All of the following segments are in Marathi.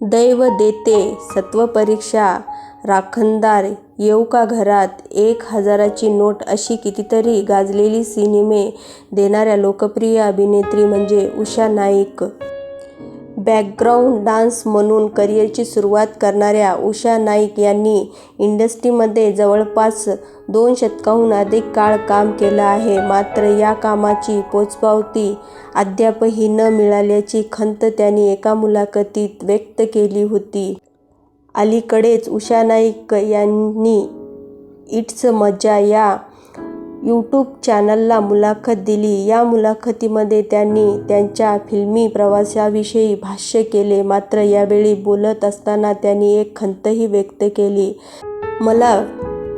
दैव देते सत्वपरीक्षा राखणदार येऊ का घरात एक हजाराची नोट अशी कितीतरी गाजलेली सिनेमे देणाऱ्या लोकप्रिय अभिनेत्री म्हणजे उषा नाईक. बॅकग्राऊंड डान्स म्हणून करिअरची सुरुवात करणाऱ्या उषा नाईक यांनी इंडस्ट्रीमध्ये जवळपास दोन शतकाहून अधिक काळ काम केलं आहे. मात्र या कामाची पोचपावती अद्यापही न मिळाल्याची खंत त्यांनी एका मुलाखतीत व्यक्त केली होती. अलीकडेच उषा नाईक यांनी इट्स मजा या यूट्यूब चॅनलला मुलाखत दिली. या मुलाखतीमध्ये त्यांनी त्यांच्या फिल्मी प्रवासाविषयी भाष्य केले. मात्र यावेळी बोलत असताना त्यांनी एक खंतही व्यक्त केली. मला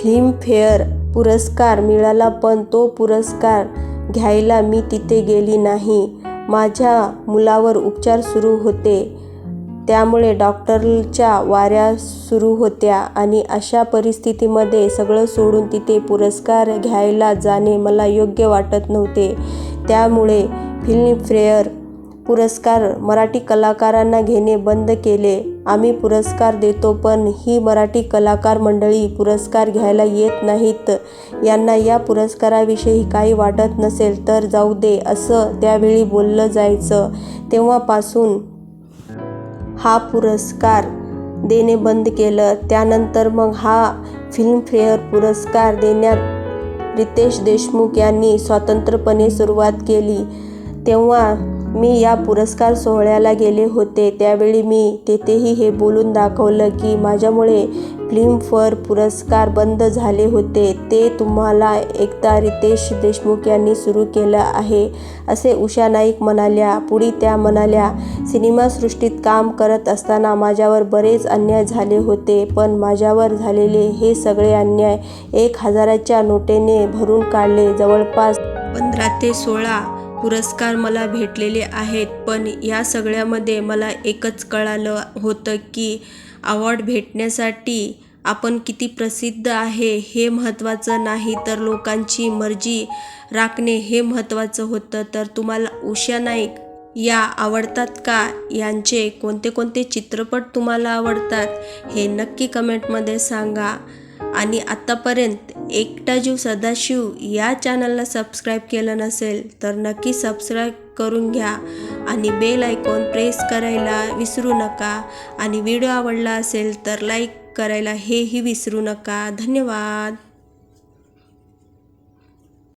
फिल्मफेअर पुरस्कार मिळाला पण तो पुरस्कार घ्यायला मी तिथे गेली नाही. माझ्या मुलावर उपचार सुरू होते त्यामुळे डॉक्टरच्या वाऱ्या सुरू होत्या आणि अशा परिस्थितीमध्ये सगळं सोडून तिथे पुरस्कार घ्यायला जाणे मला योग्य वाटत नव्हते. त्यामुळे फिल्मफेअर पुरस्कार मराठी कलाकारांना घेणे बंद केले. आम्ही पुरस्कार देतो पण ही मराठी कलाकार मंडळी पुरस्कार घ्यायला येत नाहीत. यांना या पुरस्काराविषयी काही वाटत नसेल तर जाऊ दे असं त्यावेळी बोललं जायचं. तेव्हापासून हा पुरस्कार देणे बंद केलं. त्यानंतर मग हा फिल्मफेअर पुरस्कार देण्यात रितेश देशमुख यांनी स्वतंत्रपणे सुरुवात केली. तेव्हा मी या पुरस्कार सोहळ्याला गेले होते. त्यावेळी मी तेथेही हे बोलून दाखवलं की माझ्यामुळे फिल्मफेअर पुरस्कार बंद झाले होते ते तुम्हाला एकदा रितेश देशमुख यांनी सुरू केलं आहे असे उषा नाईक म्हणाल्या. पुढे त्या म्हणाल्या सिनेमासृष्टीत काम करत असताना माझ्यावर बरेच अन्याय झाले होते. पण माझ्यावर झालेले हे सगळे अन्याय एक हजाराच्या नोटेने भरून काढले. जवळपास पंधरा ते सोळा पुरस्कार मला भेटलेले आहेत. पण या सगळ्यामध्ये मला एकच कळालं होतं की अवॉर्ड भेटण्यासाठी आपण किती प्रसिद्ध आहे हे महत्त्वाचं नाही तर लोकांची मर्जी राखणे हे महत्त्वाचं होतं. तर तुम्हाला उषा नाईक या आवडतात का? यांचे कोणते कोणते चित्रपट तुम्हाला आवडतात हे नक्की कमेंटमध्ये सांगा. आणि आत्तापर्यंत एकटा जीव सदाशिव या चॅनलला सबस्क्राईब केलं नसेल तर नक्की सबस्क्राईब करून घ्या आणि बेल आयकॉन प्रेस करायला विसरू नका. आणि व्हिडिओ आवडला असेल तर लाईक करायला हेही विसरू नका. धन्यवाद.